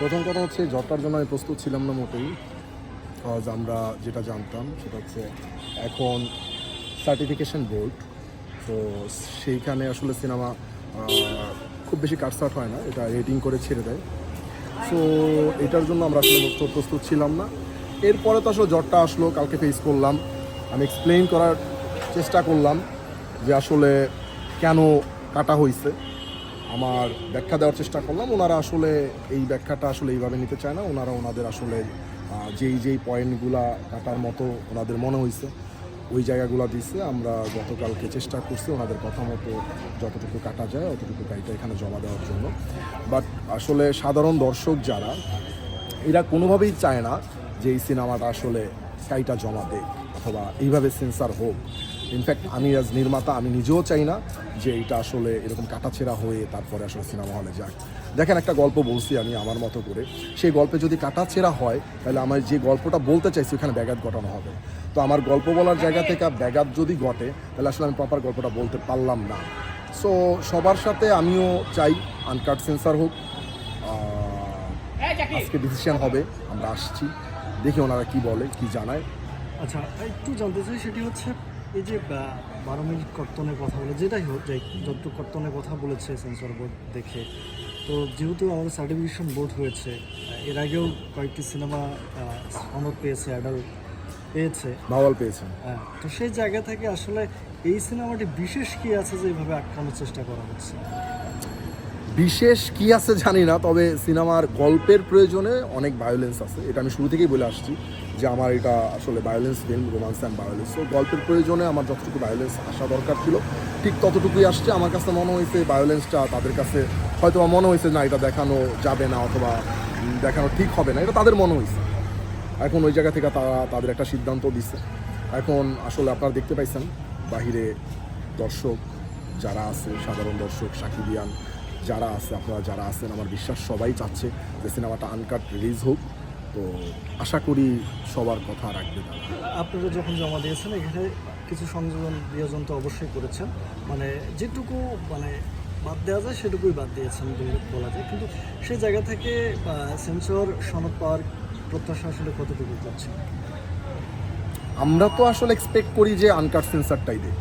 প্রথম কথা হচ্ছে জবটার জন্য আমি প্রস্তুত ছিলাম না মোটেই কজ আমরা যেটা জানতাম সেটা হচ্ছে এখন সার্টিফিকেশন বোর্ড তো সেইখানে আসলে সিনেমা খুব বেশি কাটসাট হয় না, এটা রেটিং করে ছেড়ে দেয়। সো এটার জন্য আমরা আসলে প্রস্তুত ছিলাম না। এরপরে তো আসলে জ্বরটা আসলো, কালকে ফেস করলাম। আমি এক্সপ্লেইন করার চেষ্টা করলাম যে আসলে কেন কাটা হয়েছে আমার ব্যাখ্যা দেওয়ার চেষ্টা করলাম। ওনারা আসলে এই ব্যাখ্যাটা আসলে এইভাবে নিতে চায় না। ওনারা ওনাদের আসলে যেই যেই পয়েন্টগুলা কাটার মতো ওনাদের মনে হয়েছে ওই জায়গাগুলো দিচ্ছে আমরা গতকালকে চেষ্টা করছি ওনাদের কথা মতো যতটুকু কাটা যায়, অতটুকু গাড়িটা এখানে জমা দেওয়ার জন্য। বাট আসলে সাধারণ দর্শক যারা, এরা কোনোভাবেই চায় না যে এই সিনেমাটা আসলে কাইটা জমা দেয় অথবা এইভাবে সেন্সার হোক। ইনফ্যাক্ট আমি আজ নির্মাতা আমি নিজেও চাই না যে এটা আসলে এরকম কাটাছেঁড়া হয়ে তারপরে আসলে সিনেমা হলে যাক। দেখেন একটা গল্প বলছি আমি আমার মতো করে। সেই গল্পে যদি কাটাছেঁড়া হয় তাহলে আমার যে গল্পটা বলতে চাইছি ওখানে ব্যাঘাত ঘটানো হবে। তো আমার গল্প বলার জায়গা থেকে ব্যাঘাত যদি ঘটে তাহলে আসলে আমি প্রপার গল্পটা বলতে পারলাম না। সো সবার সাথে আমিও চাই আনকাট সেন্সার হোক। আজকে ডিসিশন হবে আমরা আসছি। দেখি ওনারা কি বলে কি জানায়। আচ্ছা একটু জানতে চাই সেটি হচ্ছে এই যে বারো মিনিট কর্তনের কথা বলে যেটাই হোক যাই যতটুকু কর্তনের কথা বলেছে সেন্সর বোর্ড দেখে তো যেহেতু আমাদের সার্টিফিকেশন বোর্ড হয়েছে এর আগেও কয়েকটি সিনেমা সনদ পেয়েছে অ্যাডাল্ট পেয়েছে। ভাওয়াল পেয়েছে। হ্যাঁ, তো সেই জায়গা থেকে আসলে এই সিনেমাটি বিশেষ কি আছে যে এইভাবে আটকানোর চেষ্টা করা হচ্ছে? বিশেষ কি আছে জানি না, তবে সিনেমার গল্পের প্রয়োজনে অনেক ভায়োলেন্স আছে। এটা আমি শুরু থেকেই বলে আসছি যে আমার এটা আসলে violence film romance and violence তো গল্পের প্রয়োজনে আমার যতটুকু ভায়োলেন্স আসা দরকার ছিল, ঠিক ততটুকুই আসছে। আমার কাছে মনে হয়েছে ভায়োলেন্সটা তাদের কাছে হয়তো মনে হয়েছে, না, এটা দেখানো যাবে না অথবা দেখানো ঠিক হবে না। এটা তাদের মনে হয়েছে। এখন ওই জায়গা থেকে তারা তাদের একটা সিদ্ধান্ত দিচ্ছে এখন আসলে আপনারা দেখতে পাইছেন, বাহিরে দর্শক যারা আছে, সাধারণ দর্শক, সাকিবিয়ান যারা আছে আপনারা যারা আছেন আমার বিশ্বাস সবাই চাচ্ছে যে সিনেমাটা আনকাট রিলিজ হোক। তো আশা করি সবার কথা রাখবে আপনারা যখন জমা দিয়েছেন এখানে কিছু সংযোজন বিয়োজন তো অবশ্যই করেছেন। মানে যেটুকু মানে বাদ দেওয়া যায় সেটুকুই বাদ দিয়েছেন বলে বলা যায়। কিন্তু সেই জায়গা থেকে সেন্সর সনদ পাওয়ার প্রত্যাশা আসলে কতটুকু করছে আমরা তো আসলে এক্সপেক্ট করি যে আনকাট সেন্সারটাই দেখ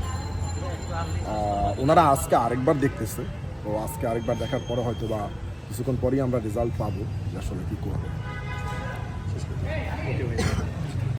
ওনারা আজকে আরেকবার দেখতেছে। তো আজকে আরেকবার দেখার পরে হয়তো বা কিছুক্ষণ পরেই আমরা রেজাল্ট পাবো আসলে কী করব।